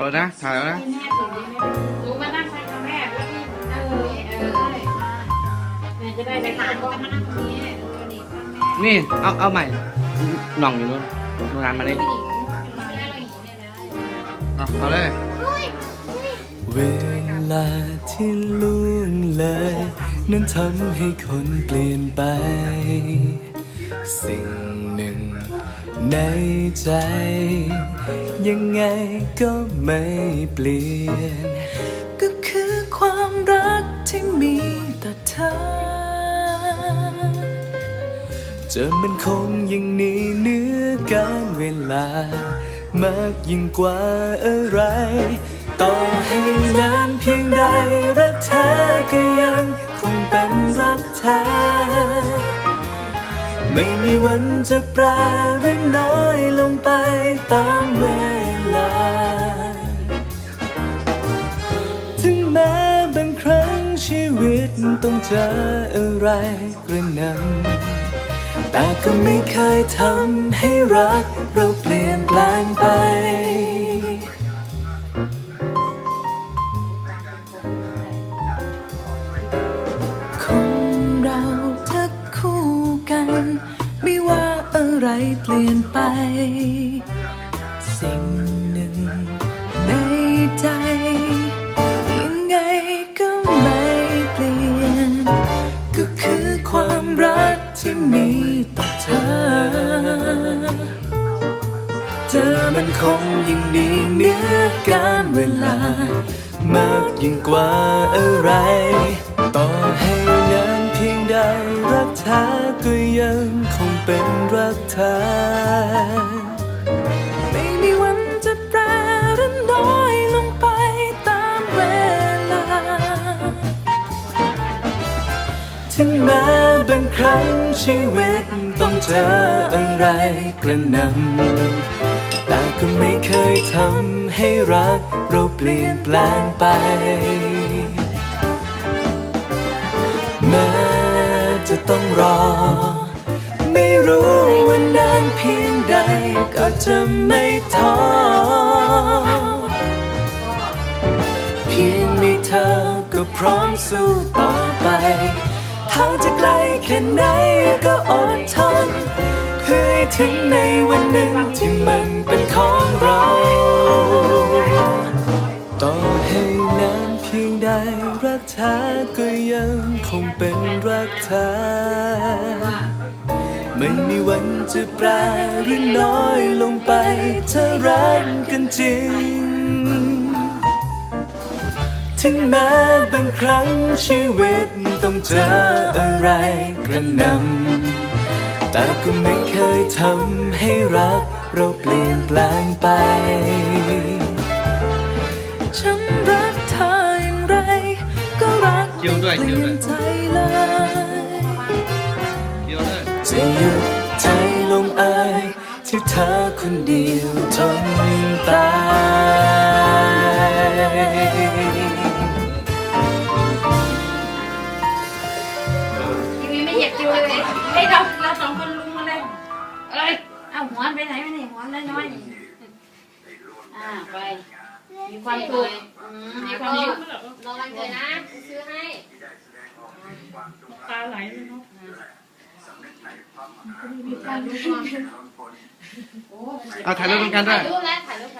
เอานะถ่ายแล้วนะแม่ถึงดีไหมหนูมานั่งใส่กับแม่แล้วนี่เออเออแม่จะได้ไปทานก็มานั่งตรงนี้เออนี่ข้างแม่นี่เอาเอาใหม่หน่องอยู่นู้นโรงงานมาเลยเอาเอาเลยเวลาที่ล่วงเลย นั้นทำให้คนเปลี่ยนไป สิ่งหนึ่งในใจ ยังไงก็ไม่เปลี่ยน ก็คือความรักที่มีต่อเธอ จะมันคงยังนีเนื้อการเวลามากยิ่งกว่าอะไร ไม่มีวันจะแปรหรือน้อยลงไปตามเวลา ถึงแม้บางครั้งชีวิตต้องเจออะไรกระหนำแต่ก็ไม่เคยทำให้รักเราเปลี่ยนแปลงไป ไรเปลี่ยนไป สิ่งหนึ่งในใจ ยังไงก็ไม่เปลี่ยน ก็คือความรักที่มีต่อเธอ เธอมันคงยิ่งดีเนื้อการเวลามากยิ่งกว่าอะไร ต่อให้นานเพียงใดรักเธอก็ยังคง เป็นรักเธอไม่มีวันจะแปรรือน้อยลงไปตามเวลา ถึงแม้บางครั้งชีวิตต้องเจออะไรกระหนำแต่ก็ไม่เคยทำให้รักเราเปลี่ยนแปลงไปแม้จะต้องรอ รู้ว่านานเพียงใดก็จะไม่ท้อเพียงมีเธอก็พร้อมสู้ต่อไปทางจะไกลแค่ไหนก็อดทนเพื่อถึงในวันหนึ่งที่มันเป็นของเราต่อให้นานเพียงใดรักเธอก็ยังคงเป็นรักเธอ ไม่มีวันจะแปรหรือน้อยลงไปถ้ารักกันจริง ถึงแม้บางครั้งชีวิตต้องเจออะไรกระหนำแต่ก็ไม่เคยทำให้รักเราเปลี่ยนแปลงไป ฉันรักเธออย่างไร ก็รักคิ้วด้วยไม่คิ้เปวด้วยลี่ยนใจเลยเดี๋ยว เลยจะหยุดใจลงอายที่เธอคนเดียวจนตายทีวีไม่เหยียบคิวเลยเฮ้ยเราเราสองคนลุงมาเลยเอ้ยเอาหัวไปไหนไม่ไหนหัวน้อยๆอ่าไป มีความสุขอืมมีความสุขรอวันเกิดนะ ซื้อให้ ตาไหลเลยเนาะ ถ่ายรูปก่อนโอ้เอาถ่ายรูปร่วมกันด้วยถ่ายรูปแล้วถ่ายรูปถ่ายรูป